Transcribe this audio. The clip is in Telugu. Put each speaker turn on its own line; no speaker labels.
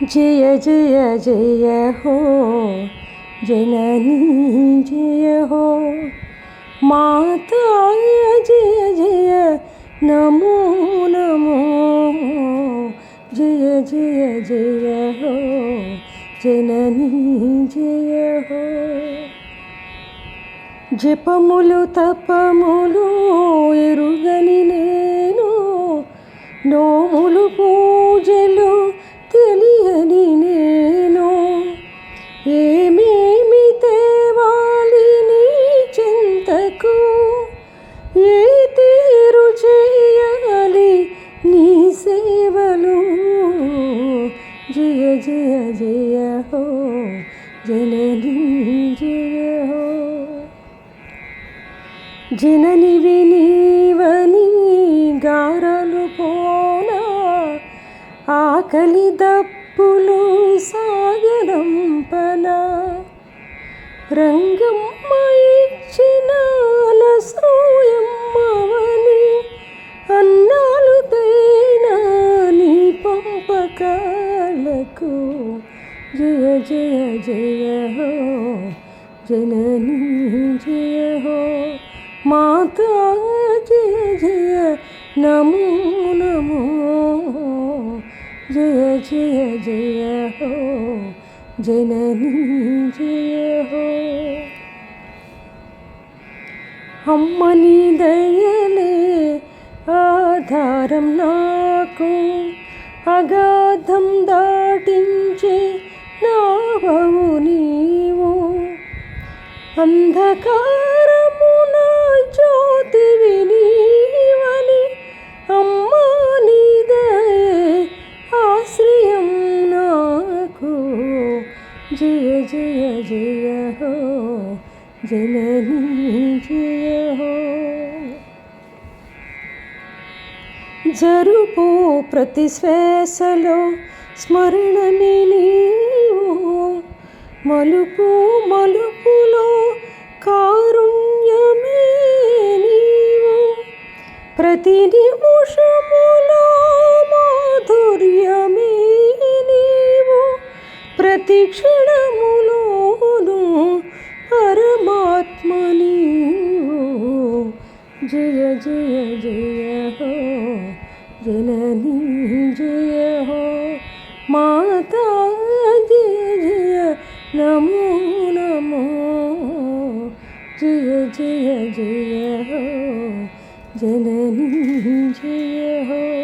జయ జయ జయ హో జననీ జయ హో మాతా జయ జయ నమో నమో జయ జయ జయ హో జననీ జయ హో. జపములు తపములు ఎరుగని జననీ జయ హో. జననివి నీవని గారలు పోనా. ఆకలి దప్పులు సాగరంపన రంగమ్మ జయ జయ హో జననీ జయ హో. మాతా జయ జయ నమో నమో. జయ జయ జయ హో జననీ జయ హో. అమ్మని దయలే ఆధారం నాకు అగాధం దాటించే అంధకారమున జ్యోతి నీవని అమ్మా నీదయే ఆశ్రయం నాకు. జయ జయ జయ హో జననీ జయ హో జరుపు ప్రతి శ్వాసలో స్మరణమే నీవు. మలుపు మలుపు ప్రతి నిమిషములో మాధుర్యమే నీవు ప్రతి క్షణములోను పరమాత్మ నీవు జయ జయ జయ హో జననీ జయ హో మాతా జయ జయ నమో నమో జయ జయ జయ హో जननी जय हो